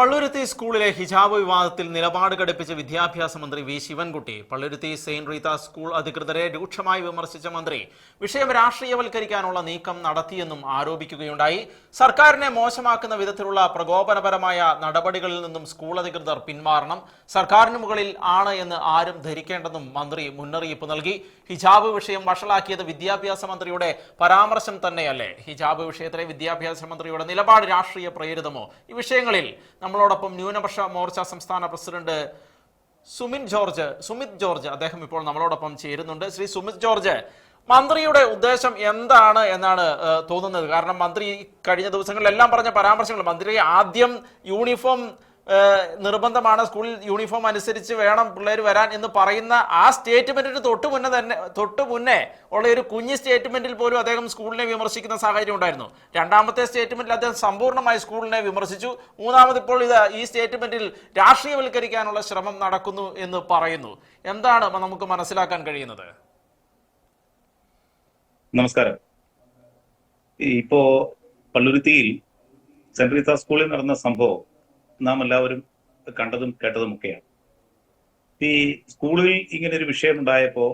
പള്ളുരുത്തി സ്കൂളിലെ ഹിജാബ് വിവാദത്തിൽ നിലപാട് ഘടിപ്പിച്ച വിദ്യാഭ്യാസ മന്ത്രി V Sivankutty Palluruthy Saint Rita school അധികൃതരെ രൂക്ഷമായി വിമർശിച്ച മന്ത്രി വിഷയം രാഷ്ട്രീയവൽക്കരിക്കാനുള്ള നീക്കം നടത്തിയെന്നും ആരോപിക്കുകയുണ്ടായി. സർക്കാരിനെ മോശമാക്കുന്ന വിധത്തിലുള്ള പ്രകോപനപരമായ നടപടികളിൽ നിന്നും സ്കൂൾ അധികൃതർ പിന്മാറണം. സർക്കാരിന് മുകളിൽ ആണ് എന്ന് ആരും ധരിക്കേണ്ടെന്നും മന്ത്രി മുന്നറിയിപ്പ് നൽകി. ഹിജാബ് വിഷയം വഷളാക്കിയത് വിദ്യാഭ്യാസ മന്ത്രിയുടെ പരാമർശം തന്നെയല്ലേ? ഹിജാബ് വിഷയത്തിലെ വിദ്യാഭ്യാസ മന്ത്രിയുടെ നിലപാട് രാഷ്ട്രീയ പ്രേരിതമോ? ഈ വിഷയങ്ങളിൽ നമ്മളോടൊപ്പം ന്യൂനപക്ഷ മോർച്ച സംസ്ഥാന president Sumin George Sumith George അദ്ദേഹം ഇപ്പോൾ നമ്മളോടൊപ്പം ചേരുന്നുണ്ട്. ശ്രീ സുമിത് ജോർജ് മന്ത്രിയുടെ ഉദ്ദേശം എന്താണ് എന്നാണ് തോന്നുന്നത്? കാരണം മന്ത്രി കഴിഞ്ഞ ദിവസങ്ങളിലെല്ലാം പറഞ്ഞ പരാമർശങ്ങൾ മന്ത്രി ആദ്യം യൂണിഫോം നിർബന്ധമാണ് സ്കൂളിൽ യൂണിഫോം അനുസരിച്ച് വേണം പിള്ളേർ വരാൻ എന്ന് പറയുന്ന ആ സ്റ്റേറ്റ്മെന്റിന് തൊട്ട് മുന്നേ തന്നെ തൊട്ട് മുന്നേ ഉള്ള ഒരു കുഞ്ഞ് സ്റ്റേറ്റ്മെന്റിൽ പോലും അദ്ദേഹം സ്കൂളിനെ വിമർശിക്കുന്ന സാഹചര്യം ഉണ്ടായിരുന്നു. രണ്ടാമത്തെ സ്റ്റേറ്റ്മെന്റിൽ അദ്ദേഹം സമ്പൂർണമായി സ്കൂളിനെ വിമർശിച്ചു. മൂന്നാമത് ഇപ്പോൾ ഇത് ഈ സ്റ്റേറ്റ്മെന്റിൽ രാഷ്ട്രീയവൽക്കരിക്കാനുള്ള ശ്രമം നടക്കുന്നു എന്ന് പറയുന്നു. എന്താണ് നമുക്ക് മനസ്സിലാക്കാൻ കഴിയുന്നത്? നമസ്കാരം. ഇപ്പോ പള്ളുരുത്തിയിൽ സെന്റ് സ്കൂളിൽ നടന്ന സംഭവം നാം എല്ലാവരും കണ്ടതും കേട്ടതും ഒക്കെയാണ് ഈ സ്കൂളിൽ ഇങ്ങനെ ഒരു വിഷയം ഉണ്ടായപ്പോ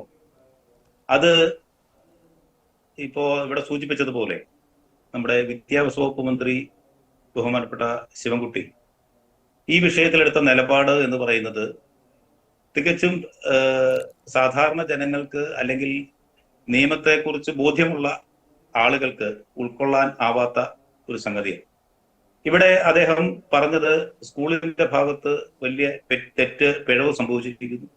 അത് ഇപ്പോ ഇവിടെ സൂചിപ്പിച്ചതുപോലെ നമ്മുടെ വിദ്യാഭ്യാസ വകുപ്പ് മന്ത്രി ബഹുമാനപ്പെട്ട ശിവൻകുട്ടി ഈ വിഷയത്തിലെടുത്ത നിലപാട് എന്ന് പറയുന്നത് തികച്ചും സാധാരണ ജനങ്ങൾക്ക് അല്ലെങ്കിൽ നിയമത്തെക്കുറിച്ച് ബോധ്യമുള്ള ആളുകൾക്ക് ഉൾക്കൊള്ളാൻ ആവാത്ത ഒരു സംഗതിയാണ്. ഇവിടെ അദ്ദേഹം പറഞ്ഞത് സ്കൂളിന്റെ ഭാഗത്ത് വലിയ തെറ്റ് പിഴവ് സംഭവിച്ചിരിക്കുന്നു.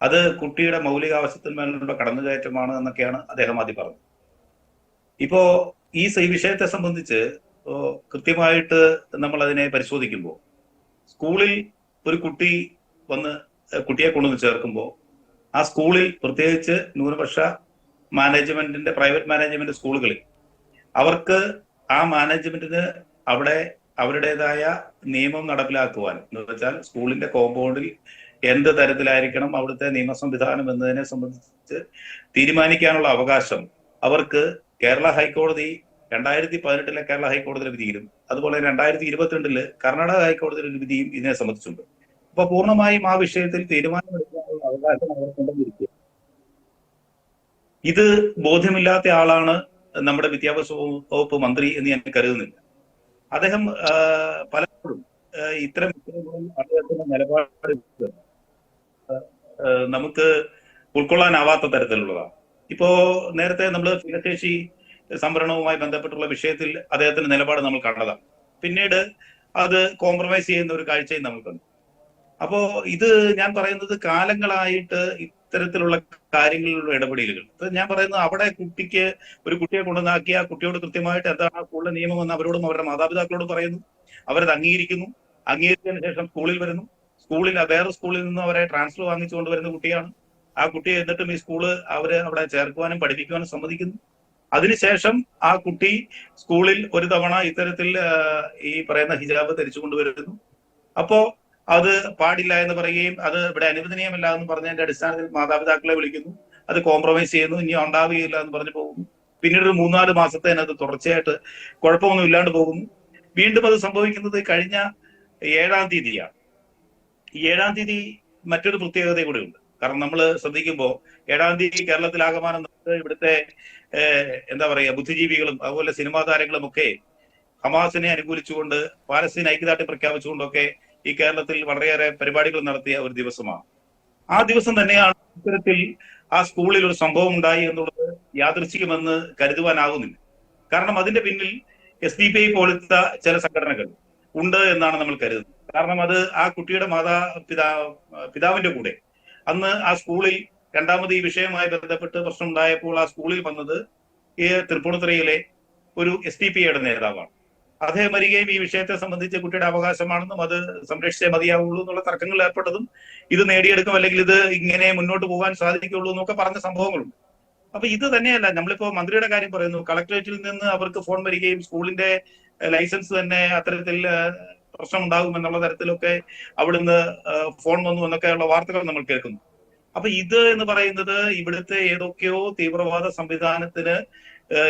അത് കുട്ടിയുടെ മൗലികാവശ്യത്തിന്മേലുള്ള കടന്നുകയറ്റമാണ് എന്നൊക്കെയാണ് അദ്ദേഹം ആദ്യം പറഞ്ഞത്. ഇപ്പോ ഈ വിഷയത്തെ സംബന്ധിച്ച് കൃത്യമായിട്ട് നമ്മൾ അതിനെ പരിശോധിക്കുമ്പോൾ സ്കൂളിൽ ഒരു കുട്ടി വന്ന് കുട്ടിയെ കൊണ്ടുവന്ന് ചേർക്കുമ്പോൾ ആ സ്കൂളിൽ പ്രത്യേകിച്ച് ന്യൂനപക്ഷ മാനേജ്മെന്റിന്റെ പ്രൈവറ്റ് മാനേജ്മെന്റ് സ്കൂളുകളിൽ അവർക്ക് ആ മാനേജ്മെന്റിന് അവിടെ അവരുടേതായ നിയമം നടപ്പിലാക്കുവാൻ. എന്ന് വെച്ചാൽ സ്കൂളിന്റെ കോമ്പൗണ്ടിൽ എന്ത് തരത്തിലായിരിക്കണം അവിടുത്തെ നിയമ സംവിധാനം എന്നതിനെ സംബന്ധിച്ച് തീരുമാനിക്കാനുള്ള അവകാശം അവർക്ക് കേരള ഹൈക്കോടതി രണ്ടായിരത്തി പതിനെട്ടിലെ കേരള ഹൈക്കോടതിയുടെ വിധിയിലും അതുപോലെ രണ്ടായിരത്തി ഇരുപത്തിരണ്ടിൽ കർണാടക ഹൈക്കോടതിയുടെ ഒരു വിധിയും ഇതിനെ സംബന്ധിച്ചുണ്ട് അപ്പൊ പൂർണമായും ആ വിഷയത്തിൽ തീരുമാനമെടുക്കാനുള്ള അവകാശം അവർക്കുണ്ടെന്നിരിക്കും ഇത് ബോധ്യമില്ലാത്ത ആളാണ് നമ്മുടെ വിദ്യാഭ്യാസ വകുപ്പ് മന്ത്രി എന്ന് ഞാൻ കരുതുന്നില്ല. അദ്ദേഹം പലപ്പോഴും ഇത്തരം വിഷയങ്ങളിൽ അദ്ദേഹത്തിന്റെ നിലപാട് നമുക്ക് ഉൾക്കൊള്ളാനാവാത്ത തരത്തിലുള്ളതാണ്. ഇപ്പോ നേരത്തെ നമ്മൾ ഭിന്നശേഷി സംവരണവുമായി ബന്ധപ്പെട്ടുള്ള വിഷയത്തിൽ അദ്ദേഹത്തിന്റെ നിലപാട് നമ്മൾ കണ്ടതാണ്. പിന്നീട് അത് കോംപ്രമൈസ് ചെയ്യുന്ന ഒരു കാഴ്ചയും നമ്മൾ കണ്ടു. അപ്പോ ഇത് ഞാൻ പറയുന്നത് കാലങ്ങളായിട്ട് ഇത്തരത്തിലുള്ള കാര്യങ്ങളിലുള്ള ഇടപെടലുകൾ. ഞാൻ പറയുന്നത് അവിടെ കുട്ടിക്ക് ഒരു കുട്ടിയെ കൊണ്ടുവന്നാക്കി ആ കുട്ടിയോട് കൃത്യമായിട്ട് എന്താണ് സ്കൂളിലെ നിയമം എന്ന് അവരോടും അവരുടെ മാതാപിതാക്കളോടും പറയുന്നു. അവരത് അംഗീകരിക്കുന്നു. അംഗീകരിച്ചതിന് ശേഷം സ്കൂളിൽ വരുന്നു. സ്കൂളിൽ വേറെ സ്കൂളിൽ നിന്ന് അവരെ ട്രാൻസ്ഫർ വാങ്ങിച്ചുകൊണ്ട് കൊണ്ടുവരുന്ന കുട്ടിയാണ്. ആ കുട്ടിയെ എന്നിട്ടും ഈ സ്കൂൾ അവർ അവിടെ ചേർക്കുവാനും പഠിപ്പിക്കുവാനും സമ്മതിക്കുന്നു. അതിനുശേഷം ആ കുട്ടി സ്കൂളിൽ ഒരു തവണ ഇത്തരത്തിൽ ഈ പറയുന്ന ഹിജാബ് ധരിച്ചു കൊണ്ടുവരുന്നു. അപ്പോ അത് പാടില്ല എന്ന് പറയുകയും അത് ഇവിടെ അനുവദനീയമല്ല എന്ന് പറഞ്ഞതിന്റെ അടിസ്ഥാനത്തിൽ മാതാപിതാക്കളെ വിളിക്കുന്നു. അത് കോംപ്രമൈസ് ചെയ്യുന്നു. ഇനി ഉണ്ടാവുകയില്ല എന്ന് പറഞ്ഞു പോകുന്നു. പിന്നീട് ഒരു മൂന്നാൽ മാസത്തെ അത് തുടർച്ചയായിട്ട് കുഴപ്പമൊന്നും ഇല്ലാണ്ട് പോകുന്നു. വീണ്ടും അത് സംഭവിക്കുന്നത് കഴിഞ്ഞ ഏഴാം തീയതിയാണ്. ഏഴാം തീയതി മറ്റൊരു പ്രത്യേകത കൂടെ ഉണ്ട്. കാരണം നമ്മൾ ശ്രദ്ധിക്കുമ്പോൾ ഏഴാം തീയതി കേരളത്തിൽ ആകമാനം ഇവിടുത്തെ എന്താ പറയുക ബുദ്ധിജീവികളും അതുപോലെ സിനിമാ താരങ്ങളും ഒക്കെ ഹമാസിനെ അനുകൂലിച്ചുകൊണ്ട് പാലസ്തീൻ ഐക്യദാർഢ്യം പ്രഖ്യാപിച്ചുകൊണ്ടൊക്കെ ഈ കേരളത്തിൽ വളരെയേറെ പരിപാടികൾ നടത്തിയ ഒരു ദിവസമാണ്. ആ ദിവസം തന്നെയാണ് ഇത്തരത്തിൽ ആ സ്കൂളിൽ ഒരു സംഭവം ഉണ്ടായി എന്നുള്ളത് യാദൃശ്ചികമെന്ന് കരുതുവാനാകുന്നില്ല. കാരണം അതിന്റെ പിന്നിൽ എസ് ഡി പി ഐ പോലത്തെ ചില സംഘടനകൾ ഉണ്ട് എന്നാണ് നമ്മൾ കരുതുന്നത്. കാരണം അത് ആ കുട്ടിയുടെ മാതാ പിതാ പിതാവിന്റെ കൂടെ. അന്ന് ആ സ്കൂളിൽ രണ്ടാമത് ഈ വിഷയവുമായി ബന്ധപ്പെട്ട് പ്രശ്നം ഉണ്ടായപ്പോൾ ആ സ്കൂളിൽ വന്നത് ഈ തൃപ്പൂണിത്തുറയിലെ ഒരു എസ് ഡി പി ഐയുടെ നേതാവാണ്. അദ്ദേഹം വരികയും ഈ വിഷയത്തെ സംബന്ധിച്ച് കുട്ടിയുടെ അവകാശമാണെന്നും അത് സംരക്ഷിച്ചേ മതിയാവുള്ളൂ എന്നുള്ള തർക്കങ്ങൾ ഏർപ്പെട്ടതും ഇത് നേടിയെടുക്കും അല്ലെങ്കിൽ ഇത് ഇങ്ങനെ മുന്നോട്ട് പോകാൻ സാധിക്കുള്ളൂ എന്നൊക്കെ പറഞ്ഞ സംഭവങ്ങളുണ്ട്. അപ്പൊ ഇത് തന്നെയല്ല നമ്മളിപ്പോ മന്ത്രിയുടെ കാര്യം പറയുന്നു. കളക്ടറേറ്റിൽ നിന്ന് അവർക്ക് ഫോൺ വരികയും സ്കൂളിന്റെ ലൈസൻസ് തന്നെ അത്തരത്തിൽ പ്രശ്നം ഉണ്ടാകും എന്നുള്ള തരത്തിലൊക്കെ അവിടുന്ന് ഫോൺ വന്നു എന്നൊക്കെയുള്ള വാർത്തകൾ നമ്മൾ കേൾക്കുന്നു. അപ്പൊ ഇത് എന്ന് പറയുന്നത് ഇവിടുത്തെ ഏതൊക്കെയോ തീവ്രവാദ സംവിധാനത്തിന്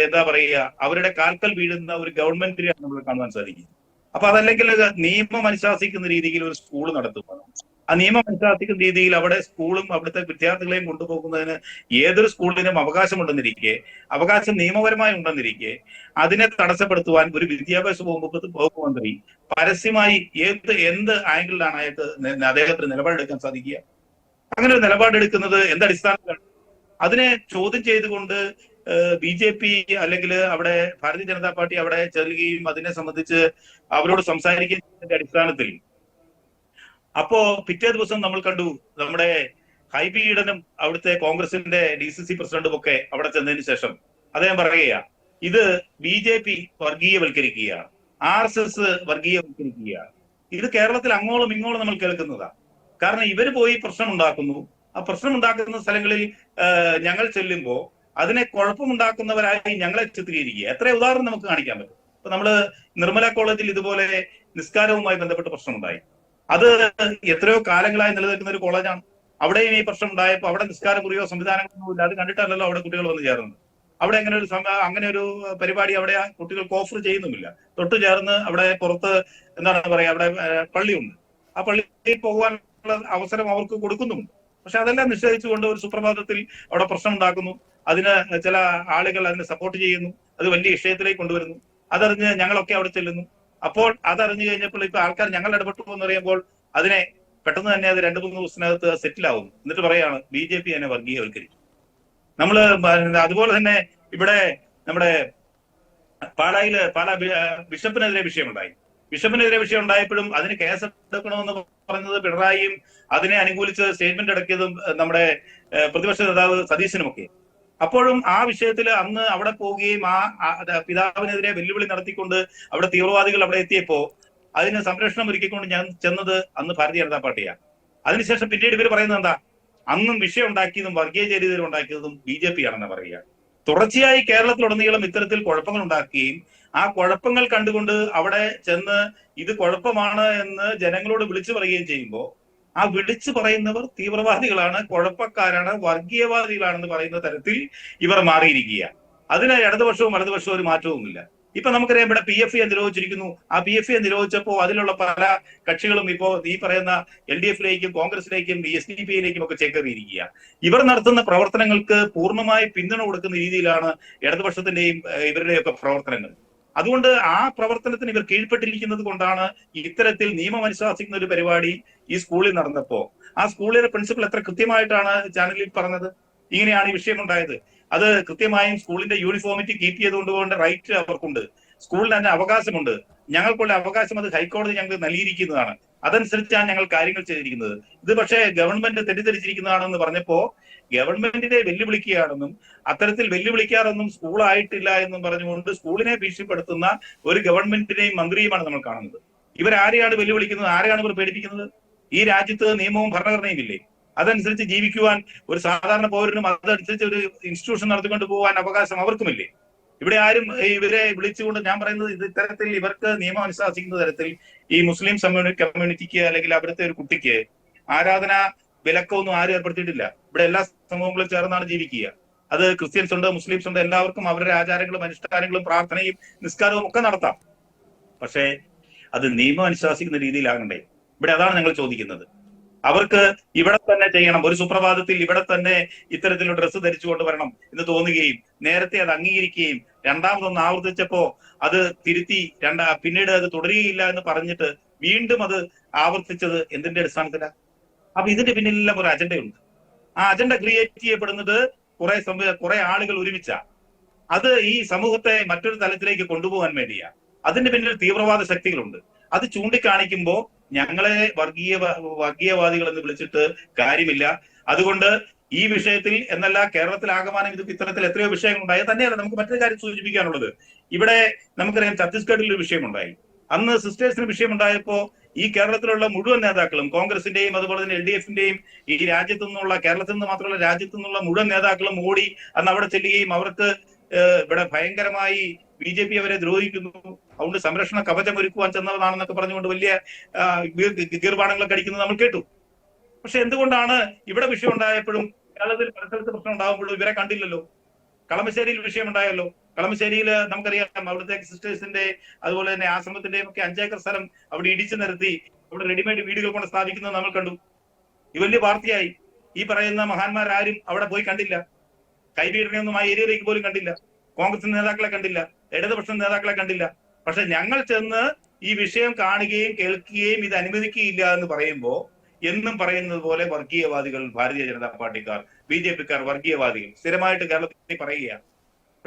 എന്താ പറയുക അവരുടെ കാൽക്കൽ വീഴുന്ന ഒരു ഗവൺമെന്റിനെയാണ് നമ്മൾ കാണുവാൻ സാധിക്കുന്നത് അപ്പൊ അതല്ലെങ്കിൽ നിയമം അനുശാസിക്കുന്ന രീതിയിൽ ഒരു സ്കൂൾ നടത്തുവാണ്. ആ നിയമം അനുശാസിക്കുന്ന രീതിയിൽ അവിടെ സ്കൂളും അവിടുത്തെ വിദ്യാർത്ഥികളെയും കൊണ്ടുപോകുന്നതിന് ഏതൊരു സ്കൂളിനും അവകാശമുണ്ടെന്നിരിക്കെ അവകാശം നിയമപരമായി ഉണ്ടെന്നിരിക്കെ അതിനെ തടസ്സപ്പെടുത്തുവാൻ ഒരു വിദ്യാഭ്യാസ വകുപ്പ് വകുപ്പ് മന്ത്രി പരസ്യമായി ഏത് എന്ത് ആംഗിളിലാണ് അയാൾക്ക് അദ്ദേഹത്തിന് നിലപാടെടുക്കാൻ സാധിക്കുക? അങ്ങനെ ഒരു നിലപാടെടുക്കുന്നത് എന്ത് അടിസ്ഥാനത്തിലാണ്? അതിനെ ചോദ്യം ചെയ്തുകൊണ്ട് ബി ജെ പി അല്ലെങ്കിൽ അവിടെ ഭാരതീയ ജനതാ പാർട്ടി അവിടെ ചെല്ലുകയും അതിനെ സംബന്ധിച്ച് അവരോട് സംസാരിക്കുന്നതിന്റെ അടിസ്ഥാനത്തിൽ. അപ്പോ പിറ്റേ ദിവസം നമ്മൾ കണ്ടു നമ്മുടെ ഹൈബി ഈഡനും അവിടുത്തെ കോൺഗ്രസിന്റെ ഡി സി സി പ്രസിഡന്റും ഒക്കെ അവിടെ ചെന്നതിന് ശേഷം. അദ്ദേഹം പറയുകയാ ഇത് ബി ജെ പി വർഗീയവൽക്കരിക്കുകയാണ് ആർ എസ് എസ് വർഗീയവൽക്കരിക്കുകയാണ് ഇത് കേരളത്തിൽ അങ്ങോളം ഇങ്ങോളം നമ്മൾ കേൾക്കുന്നതാ. കാരണം ഇവർ പോയി പ്രശ്നം ഉണ്ടാക്കുന്നു ആ പ്രശ്നം ഉണ്ടാക്കുന്ന സ്ഥലങ്ങളിൽ ഞങ്ങൾ ചെല്ലുമ്പോ അതിനെ കുഴപ്പമുണ്ടാക്കുന്നവരായി ഞങ്ങളെ ചിത്രീകരിക്കുക. എത്ര ഉദാഹരണം നമുക്ക് കാണിക്കാൻ പറ്റും. ഇപ്പൊ നമ്മൾ നിർമ്മല കോളേജിൽ ഇതുപോലെ നിസ്കാരവുമായി ബന്ധപ്പെട്ട് പ്രശ്നമുണ്ടായി. അത് എത്രയോ കാലങ്ങളായി നിലനിൽക്കുന്ന ഒരു കോളേജാണ്. അവിടെയും ഈ പ്രശ്നം ഉണ്ടായപ്പോൾ അവിടെ നിസ്കാര മുറിയോ സംവിധാനങ്ങളോ ഇല്ല അത് കണ്ടിട്ടല്ലല്ലോ അവിടെ കുട്ടികൾ വന്ന് ചേർന്നത്. അവിടെ അങ്ങനെ ഒരു അങ്ങനെ ഒരു പരിപാടി അവിടെ കുട്ടികൾ കുട്ടികൾക്ക് ഓഫർ ചെയ്യുന്നുമില്ല. തൊട്ട് ചേർന്ന് അവിടെ പുറത്ത് എന്താണ് പറയാ അവിടെ പള്ളിയുണ്ട്. ആ പള്ളിയിൽ പോകാനുള്ള അവസരം അവർക്ക് കൊടുക്കുന്നുമുണ്ട്. പക്ഷെ അതെല്ലാം നിഷേധിച്ചുകൊണ്ട് ഒരു സുപ്രഭാതത്തിൽ അവിടെ പ്രശ്നം ഉണ്ടാക്കുന്നു. അതിന് ചില ആളുകൾ അതിനെ സപ്പോർട്ട് ചെയ്യുന്നു. അത് വലിയ വിഷയത്തിലേക്ക് കൊണ്ടുവരുന്നു. അതറിഞ്ഞ് ഞങ്ങളൊക്കെ അവിടെ ചെല്ലുന്നു. അപ്പോൾ അതറിഞ്ഞു കഴിഞ്ഞപ്പോൾ ഇപ്പൊ ആൾക്കാർ ഞങ്ങൾ ഇടപെട്ടു എന്ന് പറയുമ്പോൾ അതിനെ പെട്ടെന്ന് തന്നെ അത് രണ്ടു മൂന്ന് ദിവസത്തിനകത്ത് സെറ്റിൽ ആവുന്നു എന്നിട്ട് പറയാണ് ബി ജെ പി അതിനെ വർഗീയവൽക്കരിച്ചു. നമ്മൾ അതുപോലെ തന്നെ ഇവിടെ നമ്മുടെ പാലായിൽ പാല ബിഷപ്പിനെതിരെ വിഷയമുണ്ടായി. ബിഷപ്പിനെതിരെ വിഷയം ഉണ്ടായപ്പോഴും അതിന് കേസ് എടുക്കണമെന്ന് പറഞ്ഞത് പിണറായിയും അതിനെ അനുകൂലിച്ച് സ്റ്റേറ്റ്മെന്റ് ഇടക്കിയതും നമ്മുടെ പ്രതിപക്ഷ നേതാവ് സതീശനുമൊക്കെ. അപ്പോഴും ആ വിഷയത്തിൽ അന്ന് അവിടെ പോവുകയും ആ പിതാവിനെതിരെ വെല്ലുവിളി നടത്തിക്കൊണ്ട് അവിടെ തീവ്രവാദികൾ അവിടെ എത്തിയപ്പോ അതിന് സംരക്ഷണം ഒരുക്കിക്കൊണ്ട് ഞാൻ ചെന്നത് അന്ന് ഭാരതീയ ജനതാ പാർട്ടിയാണ്. അതിനുശേഷം പിന്നീട് ഇവർ പറയുന്നത് എന്താ? അന്നും വിഷയം ഉണ്ടാക്കിയതും വർഗീയ ചേരിതിൽ ഉണ്ടാക്കിയതും ബി ജെ പി ആണെന്ന് പറയുക. തുടർച്ചയായി കേരളത്തിലുടനീളം ഇത്തരത്തിൽ കുഴപ്പങ്ങൾ ഉണ്ടാക്കുകയും ആ കുഴപ്പങ്ങൾ കണ്ടുകൊണ്ട് അവിടെ ചെന്ന് ഇത് കുഴപ്പമാണ് എന്ന് ജനങ്ങളോട് വിളിച്ചു പറയുകയും ചെയ്യുമ്പോൾ ആ വിളിച്ചു പറയുന്നവർ തീവ്രവാദികളാണ് കുഴപ്പക്കാരാണ് വർഗീയവാദികളാണെന്ന് പറയുന്ന തരത്തിൽ ഇവർ മാറിയിരിക്കുക അതിന് ഇടതുപക്ഷവും വലതുപക്ഷവും ഒരു മാറ്റവുമില്ല. ഇപ്പൊ നമുക്കറിയാം ഇവിടെ പി എഫ് എ നിരോധിച്ചിരിക്കുന്നു. ആ പി എഫ് എ നിരോധിച്ചപ്പോൾ അതിലുള്ള പല കക്ഷികളും ഇപ്പോ ഈ പറയുന്ന എൽ ഡി എഫിലേക്കും കോൺഗ്രസിലേക്കും എസ് ഡി പി യിലേക്കും ഒക്കെ ചേക്കേറിയിരിക്കുക ഇവർ നടത്തുന്ന പ്രവർത്തനങ്ങൾക്ക് പൂർണമായി പിന്തുണ കൊടുക്കുന്ന രീതിയിലാണ് ഇടതുപക്ഷത്തിന്റെയും ഇവരുടെയൊക്കെ പ്രവർത്തനങ്ങൾ. അതുകൊണ്ട് ആ പ്രവർത്തനത്തിന് ഇവർ കീഴ്പ്പെട്ടിരിക്കുന്നത് കൊണ്ടാണ് ഇത്തരത്തിൽ നിയമം അനുശാസിക്കുന്ന ഒരു പരിപാടി ഈ സ്കൂളിൽ നടന്നപ്പോ. ആ സ്കൂളിലെ പ്രിൻസിപ്പൽ എത്ര കൃത്യമായിട്ടാണ് ചാനലിൽ പറഞ്ഞത്? ഇങ്ങനെയാണ് ഈ വിഷയം ഉണ്ടായത് അത് കൃത്യമായും സ്കൂളിന്റെ യൂണിഫോമിറ്റി കീപ്പ് ചെയ്തുകൊണ്ട് പോകേണ്ട റൈറ്റ് അവർക്കുണ്ട്. സ്കൂളിന് തന്നെ അവകാശമുണ്ട്. ഞങ്ങൾക്കുള്ള അവകാശം അത് ഹൈക്കോടതി ഞങ്ങൾക്ക് നൽകിയിരിക്കുന്നതാണ്. അതനുസരിച്ചാണ് ഞങ്ങൾ കാര്യങ്ങൾ ചെയ്തിരിക്കുന്നത്. ഇത് പക്ഷേ ഗവൺമെന്റ് തെറ്റിദ്ധരിച്ചിരിക്കുന്നതാണെന്ന് പറഞ്ഞപ്പോ ഗവൺമെന്റിനെ വെല്ലുവിളിക്കുകയാണെന്നും അത്തരത്തിൽ വെല്ലുവിളിക്കാറൊന്നും സ്കൂളായിട്ടില്ല എന്നും പറഞ്ഞുകൊണ്ട് സ്കൂളിനെ ഭീഷണിപ്പെടുത്തുന്ന ഒരു ഗവൺമെന്റിനെയും മന്ത്രിയുമാണ് നമ്മൾ കാണുന്നത്. ഇവരാരെയാണ് വെല്ലുവിളിക്കുന്നത്? ആരെയാണ് ഇവർ പേടിപ്പിക്കുന്നത്? ഈ രാജ്യത്ത് നിയമവും ഭരണഘടനയും ഇല്ലേ? അതനുസരിച്ച് ജീവിക്കുവാൻ ഒരു സാധാരണ പൗരനും അതനുസരിച്ച് ഒരു ഇൻസ്റ്റിറ്റ്യൂഷൻ നടത്തിക്കൊണ്ട് പോകാൻ അവകാശം അവർക്കുമില്ലേ? ഇവിടെ ആരും ഇവരെ വിളിച്ചുകൊണ്ട് ഞാൻ പറയുന്നത് ഇത് ഇത്തരത്തിൽ ഇവർക്ക് നിയമം അനുശാസിക്കുന്ന തരത്തിൽ ഈ മുസ്ലിം കമ്മ്യൂണി കമ്മ്യൂണിറ്റിക്ക് അല്ലെങ്കിൽ അവിടുത്തെ ഒരു കുട്ടിക്ക് ആരാധന വിലക്കൊന്നും ആരും ഏർപ്പെടുത്തിയിട്ടില്ല. ഇവിടെ എല്ലാ സമൂഹങ്ങളും ചേർന്നാണ് ജീവിക്കുക. അത് ക്രിസ്ത്യൻസ് ഉണ്ട് മുസ്ലിംസ് ഉണ്ട് എല്ലാവർക്കും അവരുടെ ആചാരങ്ങളും അനുഷ്ഠാനങ്ങളും പ്രാർത്ഥനയും നിസ്കാരവും ഒക്കെ നടത്താം. പക്ഷേ അത് നിയമം അനുശാസിക്കുന്ന രീതിയിലാകണ്ടേ? ഇവിടെ അതാണ് ഞങ്ങൾ ചോദിക്കുന്നത്. അവർക്ക് ഇവിടെ തന്നെ ചെയ്യണം. ഒരു സുപ്രഭാതത്തിൽ ഇവിടെ തന്നെ ഇത്തരത്തിലുള്ള ഡ്രസ്സ് ധരിച്ചു കൊണ്ടുവരണം എന്ന് തോന്നുകയും നേരത്തെ അത് അംഗീകരിക്കുകയും രണ്ടാമതൊന്ന് ആവർത്തിച്ചപ്പോ അത് തിരുത്തി രണ്ടാ പിന്നീട് അത് തുടരുകയില്ല എന്ന് പറഞ്ഞിട്ട് വീണ്ടും അത് ആവർത്തിച്ചത് എന്തിന്റെ അടിസ്ഥാനത്തിലാണ് അപ്പൊ ഇതിന്റെ പിന്നിലെല്ലാം ഒരു അജണ്ടയുണ്ട്. ആ അജണ്ട ക്രിയേറ്റ് ചെയ്യപ്പെടുന്നത് കുറെ കുറെ ആളുകൾ ഒരുമിച്ച. അത് ഈ സമൂഹത്തെ മറ്റൊരു തലത്തിലേക്ക് കൊണ്ടുപോകാൻ വേണ്ടിയാ. അതിന്റെ പിന്നിൽ തീവ്രവാദ ശക്തികളുണ്ട്. അത് ചൂണ്ടിക്കാണിക്കുമ്പോൾ ഞങ്ങളെ വർഗീയ വർഗീയവാദികൾ എന്ന് വിളിച്ചിട്ട് കാര്യമില്ല. അതുകൊണ്ട് ഈ വിഷയത്തിൽ എന്നല്ല കേരളത്തിൽ ആകമാനം ഇത് ഇത്തരത്തിൽ എത്രയോ വിഷയങ്ങൾ ഉണ്ടായി തന്നെയല്ല നമുക്ക് മറ്റൊരു കാര്യം സൂചിപ്പിക്കാനുള്ളത്. ഇവിടെ നമുക്കറിയാം ഛത്തീസ്ഗഡിൽ ഒരു വിഷയമുണ്ടായി. അന്ന് സിസ്റ്റേഴ്സിന് വിഷയമുണ്ടായപ്പോ ഈ കേരളത്തിലുള്ള മുഴുവൻ നേതാക്കളും കോൺഗ്രസിന്റെയും അതുപോലെ തന്നെ എൽ ഡി എഫിന്റെയും ഈ രാജ്യത്തു നിന്നുള്ള കേരളത്തിൽ നിന്ന് മാത്രമല്ല രാജ്യത്തു നിന്നുള്ള മുഴുവൻ നേതാക്കളും ഓടി അന്ന് അവിടെ ചെല്ലുകയും അവർക്ക് ഇവിടെ ഭയങ്കരമായി ബി ജെ പി അവരെ ദ്രോഹിക്കുന്നു. അതുകൊണ്ട് സംരക്ഷണ കവചം ഒരുക്കുവാൻ ചെന്നതാണെന്നൊക്കെ പറഞ്ഞുകൊണ്ട് വലിയ ഗീർപാഠങ്ങളൊക്കെ ഗീർ- അടിക്കുന്നത് നമ്മൾ കേട്ടു. പക്ഷെ എന്തുകൊണ്ടാണ് ഇവിടെ വിഷയം ഉണ്ടായപ്പോഴും കേരളത്തിൽ പരിസരത്ത് പ്രശ്നം ഉണ്ടാകുമ്പോഴും ഇവരെ കണ്ടില്ലല്ലോ? കളമശ്ശേരിയിൽ വിഷയം ഉണ്ടായല്ലോ? കളമശ്ശേരിയിൽ നമുക്കറിയാം അവിടുത്തെ സിസ്റ്റേഴ്സിന്റെ അതുപോലെ തന്നെ ആശ്രമത്തിന്റെയും ഒക്കെ അഞ്ചേക്കർ സ്ഥലം അവിടെ ഇടിച്ചു നിരത്തി അവിടെ റെഡിമെയ്ഡ് വീടുകൾ കൊണ്ട് സ്ഥാപിക്കുന്നത് നമ്മൾ കണ്ടു. ഈ വലിയ വാർത്തയായി. ഈ പറയുന്ന മഹാന്മാരാരും അവിടെ പോയി കണ്ടില്ല. കൈപീഡനമൊന്നും ആ ഏരിയയിലേക്ക് പോലും കണ്ടില്ല. കോൺഗ്രസ് നേതാക്കളെ കണ്ടില്ല. ഇടതുപക്ഷ നേതാക്കളെ കണ്ടില്ല. പക്ഷെ ഞങ്ങൾ ചെന്ന് ഈ വിഷയം കാണുകയും കേൾക്കുകയും ഇത് അനുവദിക്കുകയില്ല എന്ന് പറയുമ്പോൾ എന്നും പറയുന്നത് പോലെ വർഗീയവാദികൾ ഭാരതീയ ജനതാ പാർട്ടിക്കാർ ബി ജെ പിക്കാർ വർഗീയവാദികൾ സ്ഥിരമായിട്ട് കേരളത്തിൽ പറയുകയാണ്.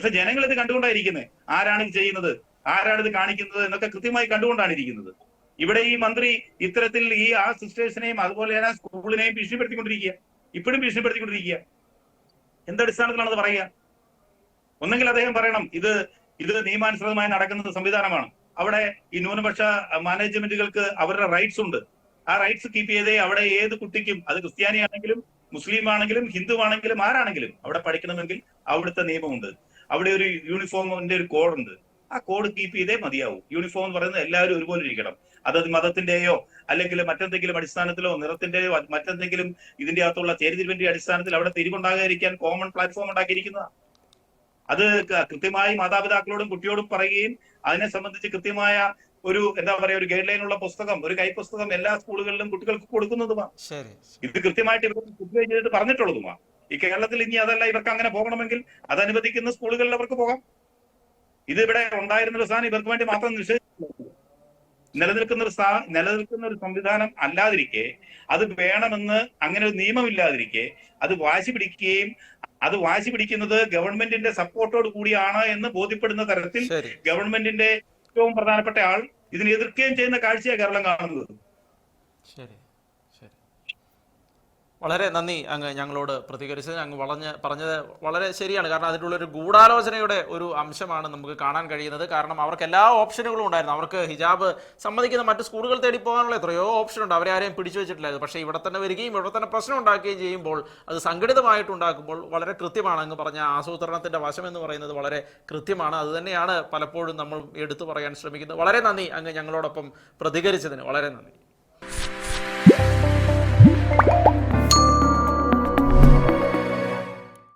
പക്ഷെ ജനങ്ങൾ ഇത് കണ്ടുകൊണ്ടായിരിക്കുന്നത് ആരാണ് ഇത് ചെയ്യുന്നത്? ആരാണ് ഇത് കാണിക്കുന്നത് എന്നൊക്കെ കൃത്യമായി കണ്ടുകൊണ്ടാണ് ഇരിക്കുന്നത്. ഇവിടെ ഈ മന്ത്രി ഇത്തരത്തിൽ ഈ ആ സിസ്റ്റേഴ്സിനെയും അതുപോലെ തന്നെ സ്കൂളിനെയും ഭീഷണിപ്പെടുത്തിക്കൊണ്ടിരിക്കുക ഇപ്പോഴും ഭീഷണിപ്പെടുത്തിക്കൊണ്ടിരിക്കുക എന്തടിസ്ഥാനത്തിലാണത് പറയുക? ഒന്നെങ്കിൽ അദ്ദേഹം പറയണം ഇത് ഇത് നിയമാനുസൃതമായി നടക്കുന്ന സംവിധാനമാണ്. അവിടെ ഈ ന്യൂനപക്ഷ മാനേജ്മെന്റുകൾക്ക് അവരുടെ റൈറ്റ്സ് ഉണ്ട്. ആ റൈറ്റ്സ് കീപ്പ് ചെയ്തേ അവിടെ ഏത് കുട്ടിക്കും അത് ക്രിസ്ത്യാനി ആണെങ്കിലും മുസ്ലിം ആണെങ്കിലും ഹിന്ദു ആണെങ്കിലും ആരാണെങ്കിലും അവിടെ പഠിക്കണമെങ്കിൽ അവിടുത്തെ നിയമമുണ്ട്. അവിടെ ഒരു യൂണിഫോമിന്റെ ഒരു കോഡ് ഉണ്ട്. ആ കോഡ് കീപ്പ് ചെയ്തേ മതിയാവൂ. യൂണിഫോം എന്ന് പറയുന്നത് എല്ലാവരും ഒരുപോലെ ഇരിക്കണം. അതത് മതത്തിന്റെയോ അല്ലെങ്കിൽ മറ്റെന്തെങ്കിലും അടിസ്ഥാനത്തിലോ നിറത്തിന്റെയോ മറ്റെന്തെങ്കിലും ഇതിന്റെ അകത്തുള്ള ചേരിതിരിവിന്റെ അടിസ്ഥാനത്തിൽ അവിടെ തിരിവുണ്ടാകാതിരിക്കാൻ കോമൺ പ്ലാറ്റ്ഫോം ഉണ്ടാക്കിയിരിക്കുന്നതാണ് അത് കൃത്യമായി മാതാപിതാക്കളോടും കുട്ടിയോടും പറയുകയും അതിനെ സംബന്ധിച്ച് കൃത്യമായ ഒരു എന്താ പറയാ ഒരു ഗൈഡ് ലൈൻ ഉള്ള പുസ്തകം ഒരു കൈ പുസ്തകം എല്ലാ സ്കൂളുകളിലും കുട്ടികൾക്ക് കൊടുക്കുന്നതുമാണ് ഇത് കൃത്യമായിട്ട് ഇവർ ചെയ്തിട്ട് പറഞ്ഞിട്ടുള്ളതുമാണ് ഈ കേരളത്തിൽ ഇനി അതല്ല ഇവർക്ക് അങ്ങനെ പോകണമെങ്കിൽ അത് അനുവദിക്കുന്ന സ്കൂളുകളിൽ അവർക്ക് പോകാം. ഇത് ഇവിടെ ഉണ്ടായിരുന്ന ഒരു സാധനം ഇവർക്ക് വേണ്ടി മാത്രം നിഷേധിച്ചു നിലനിൽക്കുന്ന ഒരു സ്ഥാനം നിലനിൽക്കുന്ന ഒരു സംവിധാനം അല്ലാതിരിക്കെ അത് വേണമെന്ന് അങ്ങനെ ഒരു നിയമമില്ലാതിരിക്കെ അത് വാശി പിടിക്കുകയും അത് വാശി പിടിക്കുന്നത് ഗവൺമെന്റിന്റെ സപ്പോർട്ടോട് കൂടിയാണ് എന്ന് ബോധ്യപ്പെടുന്ന തരത്തിൽ ഗവൺമെന്റിന്റെ ഏറ്റവും പ്രധാനപ്പെട്ട ആൾ ഇതിനെ എതിർക്കുകയും ചെയ്യുന്ന കാഴ്ചയാണ് കേരളം കാണുന്നത്. ശരി. വളരെ നന്ദി അങ്ങ് ഞങ്ങളോട് പ്രതികരിച്ചത് അങ്ങ് വളഞ്ഞ് പറഞ്ഞത് വളരെ ശരിയാണ്. കാരണം അതിനുള്ള ഒരു ഗൂഢാലോചനയുടെ ഒരു അംശമാണ് നമുക്ക് കാണാൻ കഴിയുന്നത്. കാരണം അവർക്ക് എല്ലാ ഓപ്ഷനുകളും ഉണ്ടായിരുന്നു. അവർക്ക് ഹിജാബ് സമ്മതിക്കുന്ന മറ്റ് സ്കൂളുകൾ തേടി പോകാനുള്ള എത്രയോ ഓപ്ഷൻ ഉണ്ട്. അവരെ ആരെയും പിടിച്ചു വെച്ചിട്ടില്ലായിരുന്നു. പക്ഷേ ഇവിടെ തന്നെ വരികയും ഇവിടെ തന്നെ പ്രശ്നം ഉണ്ടാക്കുകയും ചെയ്യുമ്പോൾ അത് സംഘടിതമായിട്ട് ഉണ്ടാക്കുമ്പോൾ വളരെ കൃത്യമാണ് അങ്ങ് പറഞ്ഞ ആസൂത്രണത്തിന്റെ വശം എന്ന് പറയുന്നത് വളരെ കൃത്യമാണ്. അതുതന്നെയാണ് പലപ്പോഴും നമ്മൾ എടുത്തു പറയാൻ ശ്രമിക്കുന്നത്. വളരെ നന്ദി അങ്ങ് ഞങ്ങളോടൊപ്പം പ്രതികരിച്ചതിന്. വളരെ നന്ദി.